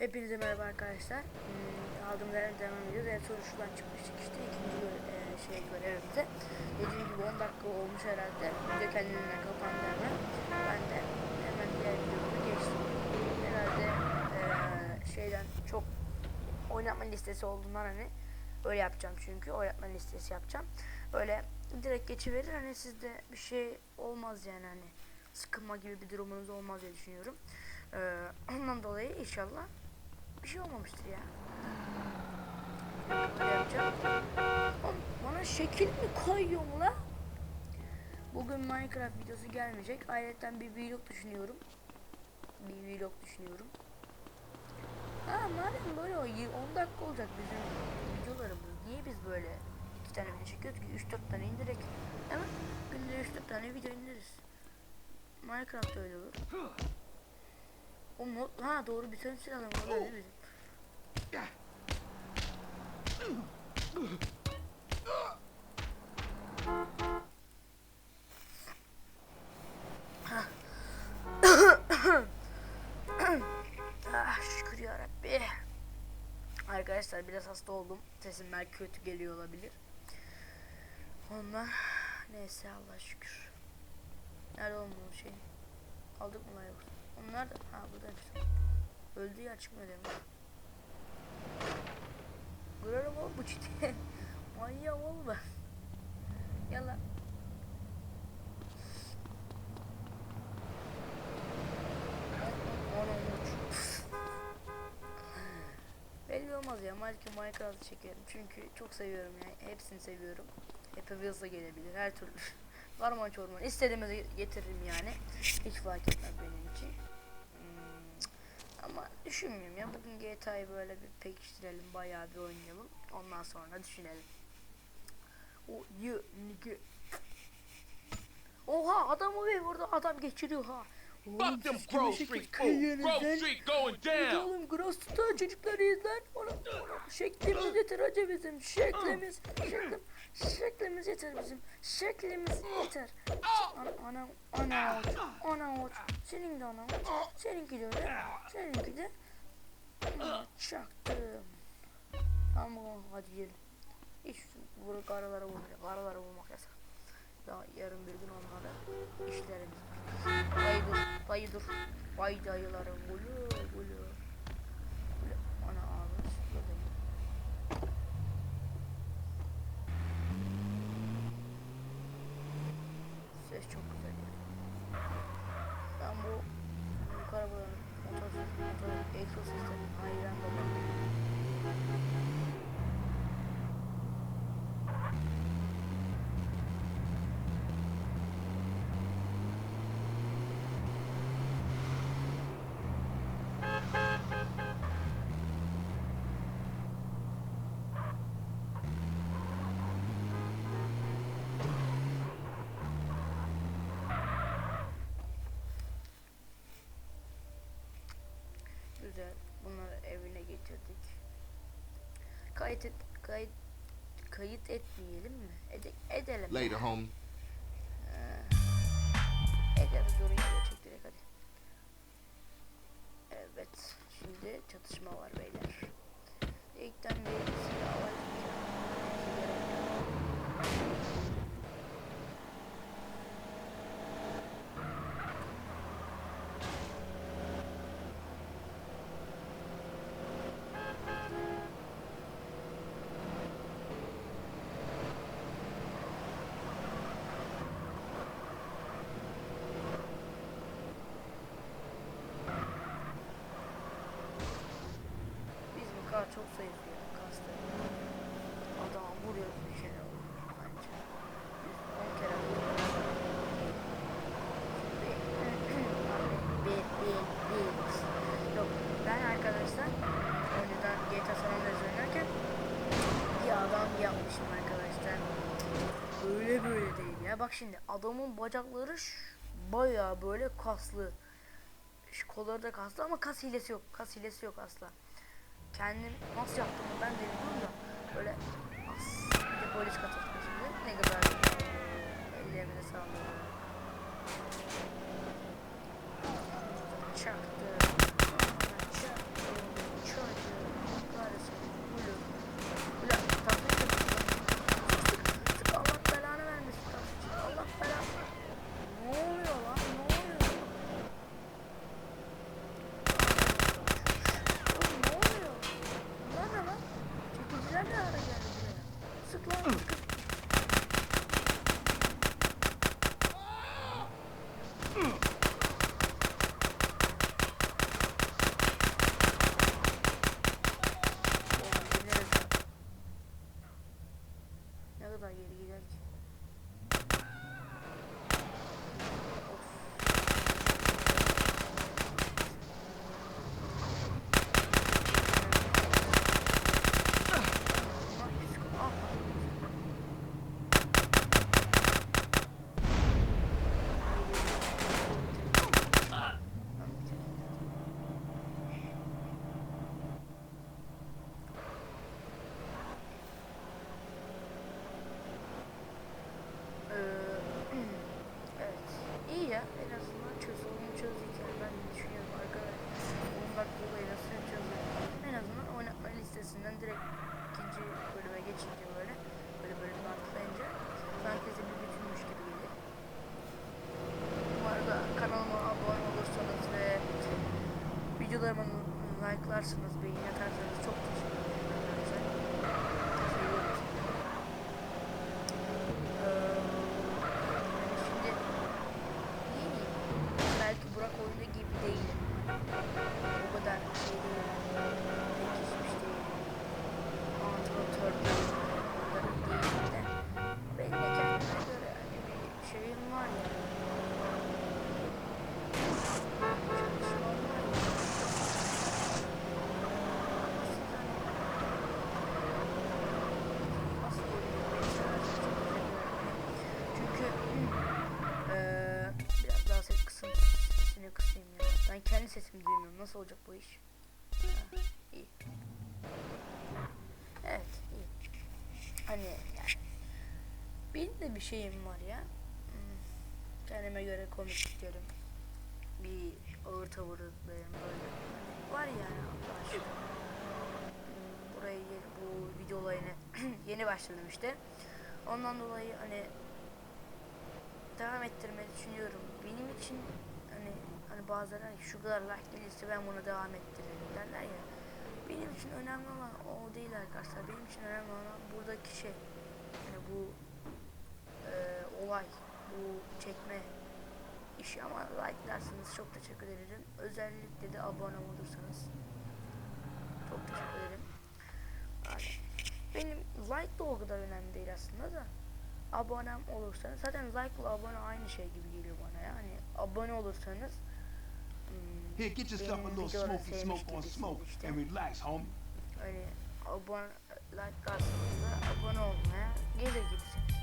Hepinize merhaba arkadaşlar. Hmm, aldığım değerli devam ediyoruz. En son şuradan çıkmıştık işte ikinci e, şey görevimize. Dediğim gibi 10 dakika olmuş herhalde. Video kendiliğinden kapandı hemen. Ben de hemen diğer videomuza geçtim. Herhalde e, şeyden çok oynatma listesi olduğundan hani öyle yapacağım çünkü oynatma listesi yapacağım. Böyle direkt geçiverir hani sizde bir şey olmaz yani hani sıkılma gibi bir durumunuz olmaz diye düşünüyorum. Ee, ondan dolayı inşallah bir şey olmamıştır ya. Böyle yapacağım. Oğlum, Bana şekil mi koyuyorsun la? Bugün Minecraft videosu gelmeyecek. Ayrıca bir vlog düşünüyorum. Bir vlog düşünüyorum. Ha madem böyle o y- 10 dakika olacak bizim videolarımız. Niye biz böyle iki tane video çekiyoruz ki 3-4 tane indirek. Hemen günde 3-4 tane video indiririz. Minecraft öyle olur. O mod ha doğru bir tane silahım var mi bizim? ah şükür ya. Arkadaşlar biraz hasta oldum. Sesim belki kötü geliyor olabilir. Ondan neyse Allah şükür. Nerede bu şey? Aldık mı lan yoksa? Onlar da ha buradaymış. Öldü ya çıkmıyor demek. Kırarım oğlum bu çiti. Manyak olma. Yala. Ona uç. Belli olmaz ya. Belki Minecraft çekerim. Çünkü çok seviyorum yani. Hepsini seviyorum. Wheels da gelebilir. Her türlü. Varman çorman. İstediğimizi getiririm yani. Hiç fark etmez benim için. Hmm, Ama düşünmüyorum ya. Bugün GTA'yı böyle bir pekiştirelim. Bayağı bir oynayalım. Ondan sonra düşünelim. O you nigga. Oha adam o ve burada adam geçiriyor ha. Fuck them Grove Street fools. Grove? Street going down. oğlum Gross tutan çocuklarıyız lan. Oğlum, oğlum şeklimiz yeter acı bizim. Şeklimiz, şeklim, şeklimiz yeter bizim. Şeklimiz yeter. Ana, ana, ana avuç, ana avuç. Senin de ana avuç. Seninki de öyle. Seninki de. Çaktım. Tamam hadi yiyelim. Hiç vur karalara vurmayacak. Karalara vurmak yasak. Daha yarın bir gün onlara işlerimiz. Dayı dur, dayı dur. Vay dayılarım gülü. Gülü. Ana ağzını sıkıyordum. Ses çok güzel ya. Ben bu bu arabaların motor, motor egzoz sistemi hayran babam. Güzel. Bunları getirdik. Kayıt et, kayıt kayıt etmeyelim mi? Ede, edelim. Later, homie. Ederiz oraya geçecek direkt hadi. Evet. Şimdi çatışma var beyler. İlkten bir silah var. Biz bu kadar çok zayıf ya kastı. Adama vuruyoruz bir kere bence. Biz 10 kere. Bir, bir, bir. Yok ben arkadaşlar önceden GTA San Andreas oynarken bir adam yapmışım arkadaşlar. Öyle böyle değil ya. Bak şimdi adamın bacakları bayağı böyle kaslı. Şu kolları da kaslı ama kas hilesi yok. Kas hilesi yok asla. Kendim nasıl yaptığımı ben de bilmiyorum da böyle as bir polis katıldı şimdi. Ne kadar ellerine sağlık. Çaktı. weird. próximas sesimi duymuyorum. Nasıl olacak bu iş? Ha, iyi. Evet, iyi. Hani yani benim de bir şeyim var ya. Hmm, Kendime göre komik diyorum. Bir ağır tavırlarım böyle. Var yani Allah. Hmm, Burayı yeni- bu video olayını yeni başladım işte. Ondan dolayı hani devam ettirmeyi düşünüyorum. Benim için hani bazıları şu kadar like gelirse ben bunu devam ettiririm derler ya. Benim için önemli olan o değil arkadaşlar. Benim için önemli olan buradaki şey. Yani bu e, olay, bu çekme işi ama like derseniz çok teşekkür ederim. Özellikle de abone olursanız çok teşekkür ederim. Yani benim like de o kadar önemli değil aslında da abonem olursanız zaten like ile abone aynı şey gibi geliyor bana yani abone olursanız Here, get yourself a little smoky smoke on smoke and relax, homie. Hani abone like karşılığında abone olmaya gelir gibisiniz.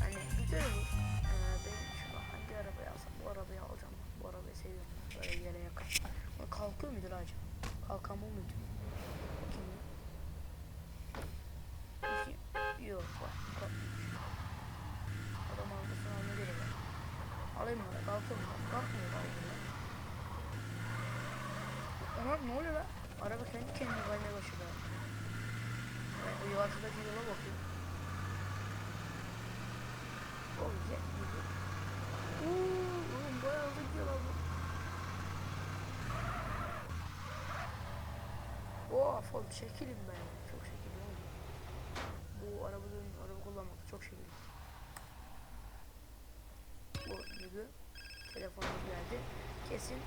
Hani güzel olur. Ee, benim şu an hangi arabayı alsam bu arabayı alacağım. Bu arabayı seviyorum. Böyle yere yakın. Ama kalkıyor mudur acaba? Kalkan bu muydu? Bakayım. Yok bak. Adam arabasını almaya gerek yok. Alayım mı? Kalkıyor mu? Kalkmıyor Ama ne oluyor lan? Araba kendi kendine kaymaya başladı. Ben o yavaştaki yola bakıyorum. O güzel oğlum bayağı hızlı gidiyor lan bu. Of oğlum şekilim ben. Çok şekilim oğlum. Bu arabadan araba kullanmak çok şekilim. Bu gibi telefonumuz geldi. Kesin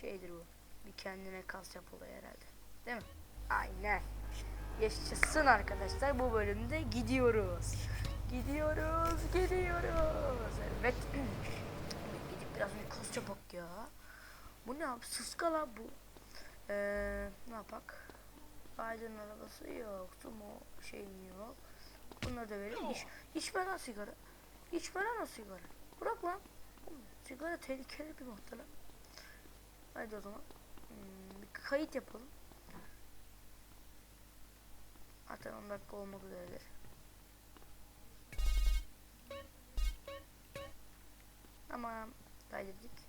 şeydir bu. Bir kendine kas yapıldı herhalde. Değil mi? Aynen. Yaşasın arkadaşlar bu bölümde gidiyoruz. Gidiyoruz, gidiyoruz. Evet. Gidip biraz bir kas yapak ya. Bu ne abi? Sıska lan bu. Ee, ne yapak? Aydın arabası yok. Sumo şeyim yok. Bunları da verelim. İç, içme lan sigara. İçme lan sigara. Bırak lan. Sigara tehlikeli bir madde. Haydi o zaman. Bir kayıt yapalım. Zaten 10 dakika olmak üzeredir. Tamam. Kaydettik.